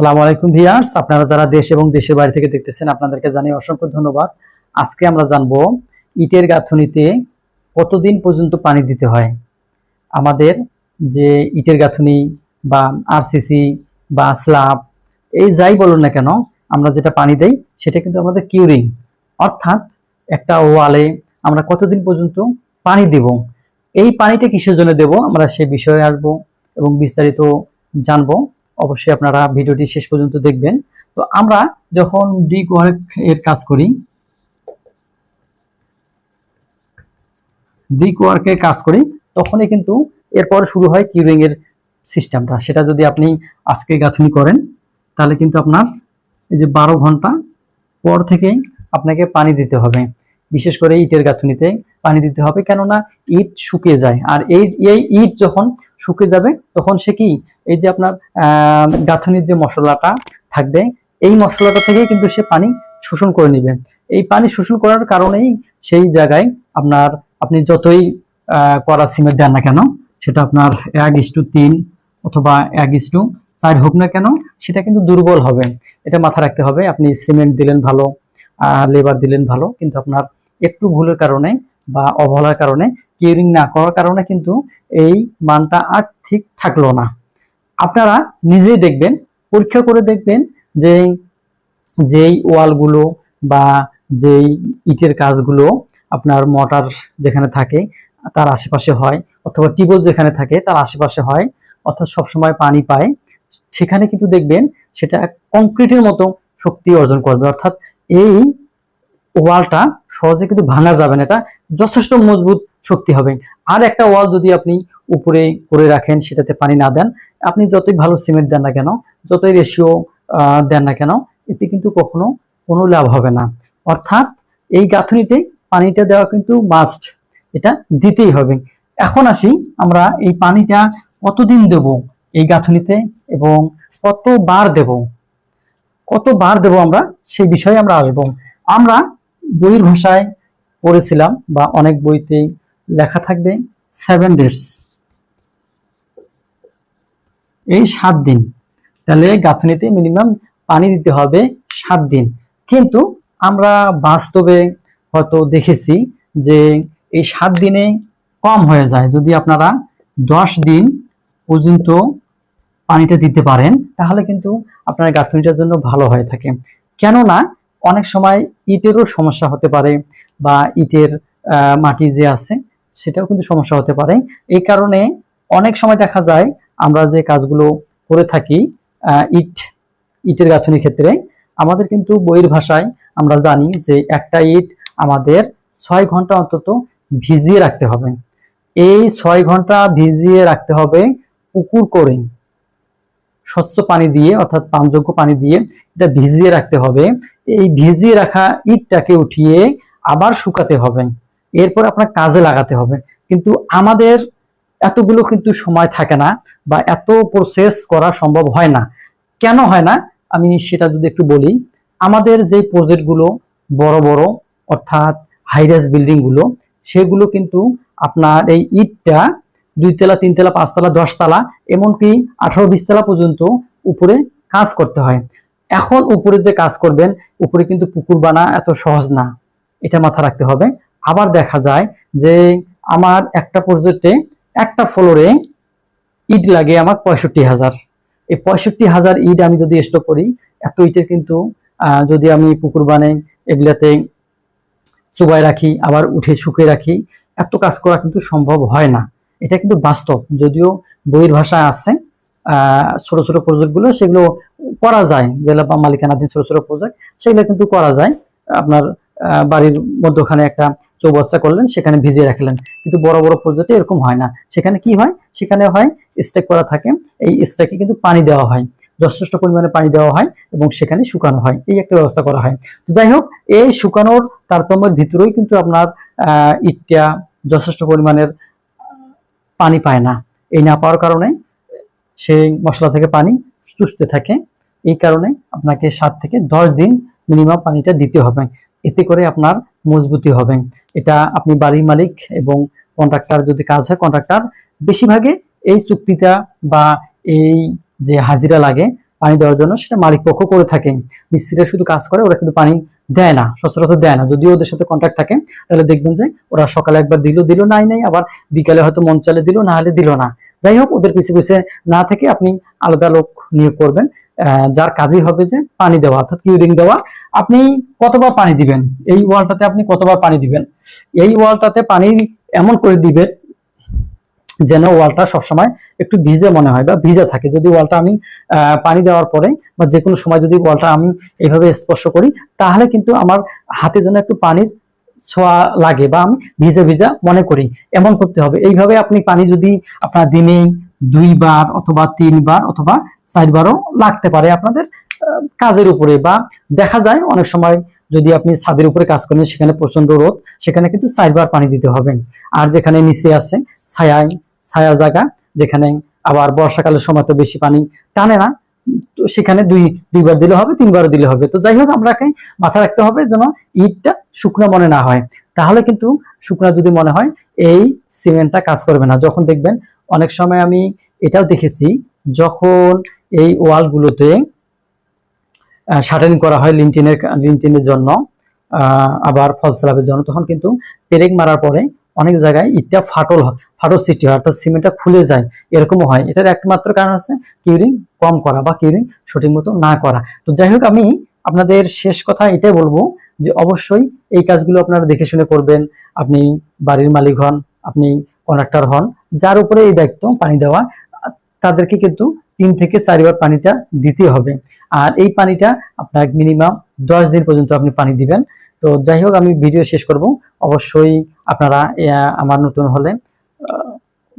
আসসালামু আলাইকুম ভিয়ার্স। আপনারা যারা দেশ এবং দেশের বাইরে থেকে দেখতেছেন, আপনাদেরকে জানাই অসংখ্য ধন্যবাদ। আজকে আমরা জানব ইটের গাঁথুনিতে কতদিন পর্যন্ত পানি দিতে হয়? আমাদের যে ইটের গাঁথুনি বা আরসিসি বা স্ল্যাব, এই যাই বলুন না কেন, আমরা যেটা পানি দেই সেটা কিন্তু আমাদের কিউরিং। অর্থাৎ একটা ওয়ালে আমরা কতদিন পর্যন্ত পানি দেব? এই পানিটা কিসের জন্য দেব? আমরা সে বিষয়ে আসব এবং বিস্তারিত জানব। অবশ্যই আপনারা ভিডিওটি শেষ পর্যন্ত দেখবেন। তো আমরা যখন ডিগ ওয়ার্ক এর কাজ করি ব্রিক ওয়ার্কে কাজ করি, তখনই কিন্তু এরপর শুরু হয় কিউরিং এর সিস্টেমটা সেটা যদি আপনি আজকে গাঁথুনি করেন, তাহলে কিন্তু আপনার এই যে বারো ঘণ্টা পর থেকে আপনাকে পানি দিতে হবে। বিশেষ করে ইটের গাঁথুনিতে পানি দিতে হবে। কেননা ইট শুকিয়ে যায়। আর এই এই ইট যখন শুকিয়ে যাবে, তখন সে কি? এই যে আপনার গাঁথুনির যে মশলাটা থাকবে, এই মশলাটা থেকে কিন্তু সে পানি শোষণ করে নেবে। এই পানি শোষণ করার কারণেই সেই জায়গায় আপনার, আপনি যতই কড়া সিমেন্ট দেন না কেন, সেটা আপনার এক ইস্টু তিন অথবা এক ইস্টু চার হোক না কেন, সেটা কিন্তু দুর্বল হবে। এটা মাথা রাখতে হবে। আপনি সিমেন্ট দিলেন ভালো লেবার দিলেন ভালো, কিন্তু আপনার একটু ভুলের কারণে বা অবহেলার কারণে কিউরিং না করার কারণে কিন্তু এই মানটা আর ঠিক থাকল না। আপনারা নিজেই দেখবেন, পরীক্ষা করে দেখবেন যে যেই ওয়ালগুলো বা যেই ইটের কাজগুলো আপনার মোটর যেখানে থাকে তার আশেপাশে হয়, অথবা টিউবওয়েল যেখানে থাকে তার আশেপাশে হয়, অর্থাৎ সবসময় পানি পায়, সেখানে কিন্তু দেখবেন সেটা কংক্রিটের মতো শক্তি অর্জন করবে। অর্থাৎ এই ওয়ালটা সহজে কিন্তু ভাঙা যাবে না, এটা যথেষ্ট মজবুত শক্তি হবে। আর একটা ওয়াল যদি আপনি উপরে করে রাখেন, সেটাতে পানি না দেন, আপনি যতই ভালো সিমেন্ট দেন না কেন, যতই রেশিও দেন না কেন, এতে কিন্তু কখনো কোনো লাভ হবে না। অর্থাৎ এই গাঁথনিতে পানিটা দেওয়া কিন্তু মাস্ট এটা দিতেই হবে। এখন আসি আমরা এই পানিটা কতদিন দেব এই গাঁথনিতে এবং কতবার দেব? কতবার দেব আমরা সেই বিষয়ে আমরা আসব। আমরা বইয়ের ভাষায় পড়েছিলাম বা অনেক বইতে লেখা থাকবে সেভেন ডেটস এই সাত দিন। তাহলে গাঁথনিতে মিনিমাম পানি দিতে হবে সাত দিন। কিন্তু আমরা বাস্তবে হয়তো দেখেছি যে এই সাত দিনে কম হয়ে যায়। যদি আপনারা দশ দিন পর্যন্ত পানিটা দিতে পারেন, তাহলে কিন্তু আপনার গাঁথনিটার জন্য ভালো হয়ে থাকে। কেননা অনেক সময় ইটেরও সমস্যা হতে পারে বা ইটের মাটি যে আছে সেটাও কিন্তু সমস্যা হতে পারে। এই কারণে অনেক সময় দেখা যায় আমরা যে কাজগুলো করে থাকি ইট, ইটের গাঁথনির ক্ষেত্রে, আমাদের কিন্তু বইয়ের ভাষায় আমরা জানি যে একটা ইট আমাদের ছয় ঘণ্টা অন্তত ভিজিয়ে রাখতে হবে। এই ছয় ঘণ্টা ভিজিয়ে রাখতে হবে পুকুর করে। স্বচ্ছ পানি দিয়ে অর্থাৎ পানযোগ্য পানি দিয়ে এটা ভিজিয়ে রাখতে হবে। এই ভিজিয়ে রাখা ইটটাকে উঠিয়ে আবার শুকাতে হবে। এরপর আপনার কাজে লাগাতে হবে। কিন্তু আমাদের এতগুলো কিন্তু সময় থাকে না বা এত প্রসেস করা সম্ভব হয় না। কেন হয় না? আমি সেটা যদি একটু বলি, আমাদের যে প্রজেক্টগুলো বড় বড়, অর্থাৎ হাইরাইজ বিল্ডিংগুলো, সেগুলো কিন্তু আপনার এই ইটটা দুই তলা, তিন তলা পাঁচতলা দশতলা এমনকি আঠারো, বিশ তলা পর্যন্ত উপরে কাজ করতে হয়। এখন উপরে যে কাজ করবেন, উপরে কিন্তু পুকুর বানা এত সহজ না। এটা মাথা রাখতে হবে। আবার দেখা যায় যে আমার একটা প্রজেক্টে একটা ফ্লোরে ইট লাগে আমার পঁয়ষট্টি হাজার। এই পঁয়ষট্টি হাজার ইট আমি যদি স্টক করি, এত ইটের কিন্তু যদি আমি পুকুর বানাই, এগুলাতে চুবাই রাখি, আবার উঠে শুকিয়ে রাখি, এত কাজ করা কিন্তু সম্ভব হয় না। এটা কিন্তু বাস্তব। যদিও বইয়ের ভাষায় আছে ছোট ছোট প্রজেক্টগুলো, সেগুলো করা যায়। বা মালিকানাধীন ছোট ছোট প্রজেক্ট সেগুলো কিন্তু করা যায়। আপনার বাড়ির মধ্যখানে একটা চৌবাচ্চা করলেন, সেখানে ভিজিয়ে রাখলেন। কিন্তু বড় বড় প্রজেক্টে এরকম হয় না। সেখানে কি হয়? সেখানে হয় স্টেক করা থাকে। এই স্টেকে কিন্তু পানি দেওয়া হয়। যথেষ্ট পরিমাণে পানি দেওয়া হয় এবং সেখানে শুকানো হয়। এই একটা ব্যবস্থা করা হয়। যাই হোক, এই শুকানোর তারতম্যের ভিতরেই কিন্তু আপনার ইটটা যথেষ্ট পরিমাণের পানি পায় না। এই না পাওয়ার কারণে সেই মশলা থেকে পানি চুষতে থাকে। এই কারণে আপনাকে সাত থেকে দশ দিন মিনিমাম পানিটা দিতে হবে। এতে করে আপনার মজবুতি হবে। এটা আপনি বাড়ির মালিক এবং কন্ট্রাক্টর যদি কাজ হয় কন্ট্রাক্টর বেশিরভাগে এই চুক্তিটা বা এই যে হাজিরা লাগে পানি দেওয়ার জন্য সেটা মালিক পক্ষ করে থাকে। মিস্ত্রিরা শুধু কাজ করে, ওরা কিন্তু পানি দেয় না, সচরাচর দেয় না। যদিও ওদের সাথে কন্ট্যাক্ট থাকে, তাহলে দেখবেন যে ওরা সকালে একবার দিল দিল, নাই নাই, আবার বিকালে হয়তো মন চালে দিল, না হলে দিল না। যাই হোক ওদের পিছিয়ে পিছিয়ে না থেকে আপনি আলাদা লোক নিয়োগ করবেন। যার কাজই হবে যে পানি দেওয়া, অর্থাৎ কিউরিং দেওয়া। আপনি কতবার পানি দিবেন? এই ওয়ালটাতে আপনি কতবার পানি দিবেন? এই ওয়ালটাতে পানি এমন করে দিবে যেন ওয়ালটা সবসময় একটু ভিজে মনে হয় বা ভিজে থাকে। যদি ওয়ালটা আমি পানি দেওয়ার পরে বা যে কোনো সময় যদি ওয়ালটা আমি এইভাবে স্পর্শ করি, তাহলে কিন্তু আমার হাতে যেন একটু পানির ছোঁয়া লাগে বা আমি ভিজা ভিজা মনে করি, এমন করতে হবে। এইভাবে আপনি পানি যদি আপনার দিনে দুইবার অথবা তিনবার অথবা চারবারও লাগতে পারে আপনাদের কাজের উপরে বা দেখা যায় অনেক সময় যদি আপনি ছাদের উপরে কাজ করেন, সেখানে প্রচণ্ড রোদ, সেখানে কিন্তু চারবার পানি দিতে হবে। আর যেখানে নিচে আছে, ছায়ায়, ছায়া জায়গা, যেখানে আবার বর্ষাকালের সময় তো বেশি পানি টানে না তো সেখানে দুই, দুইবার দিলে হবে, তিনবারও দিলে হবে। তো যাই হোক আপনাকে মাথায় রাখতে হবে যেন ইটটা শুকনো মনে না হয়। তাহলে কিন্তু শুকনা যদি মনে হয়, এই সিমেন্টটা কাজ করবে না। যখন দেখবেন, অনেক সময় আমি এটাও দেখেছি, যখন এই ওয়ালগুলোতে শাটারিং করা হয় লিনটিনের লিনটিনের জন্য আবার ফল জন্য, তখন কিন্তু পেরেক মারার পরে অনেক জায়গায় ইটটা ফাটল হয়, ফাটল সৃষ্টি হয়, অর্থাৎ সিমেন্টটা খুলে যায়, এরকমও হয়। এটার একমাত্র কারণ আছে কিউরিং কম করা বা কিউরিং সঠিক মতো না করা। তো যাই হোক, আমি আপনাদের শেষ কথা এটাই বলব যে অবশ্যই এই কাজগুলো আপনারা দেখে শুনে করবেন। আপনি বাড়ির মালিক হন, আপনি কন্ট্রাক্টর হন, যার উপরে এই দায়িত্ব পানি দেওয়া, তাদেরকে কিন্তু তিন থেকে চারবার পানিটা দিতে হবে। আর এই পানিটা আপনার মিনিমাম দশ দিন পর্যন্ত আপনি পানি দিবেন। তো যাই হোক, আমি ভিডিও শেষ করব। অবশ্যই আপনারা আমার নতুন হলে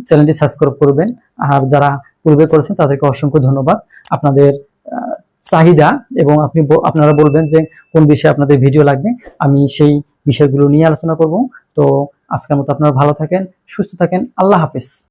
চ্যানেলটি সাবস্ক্রাইব করবেন। আর যারা পূর্বে করেছেন, তাদেরকে অসংখ্য ধন্যবাদ। আপনাদের চাহিদা এবং আপনি আপনারা বলবেন যে কোন বিষয়ে আপনাদের ভিডিও লাগবে, আমি সেই বিষয়গুলো নিয়ে আলোচনা করব। তো আজকের মতো আপনারা ভালো থাকেন, সুস্থ থাকেন। আল্লাহ হাফেজ।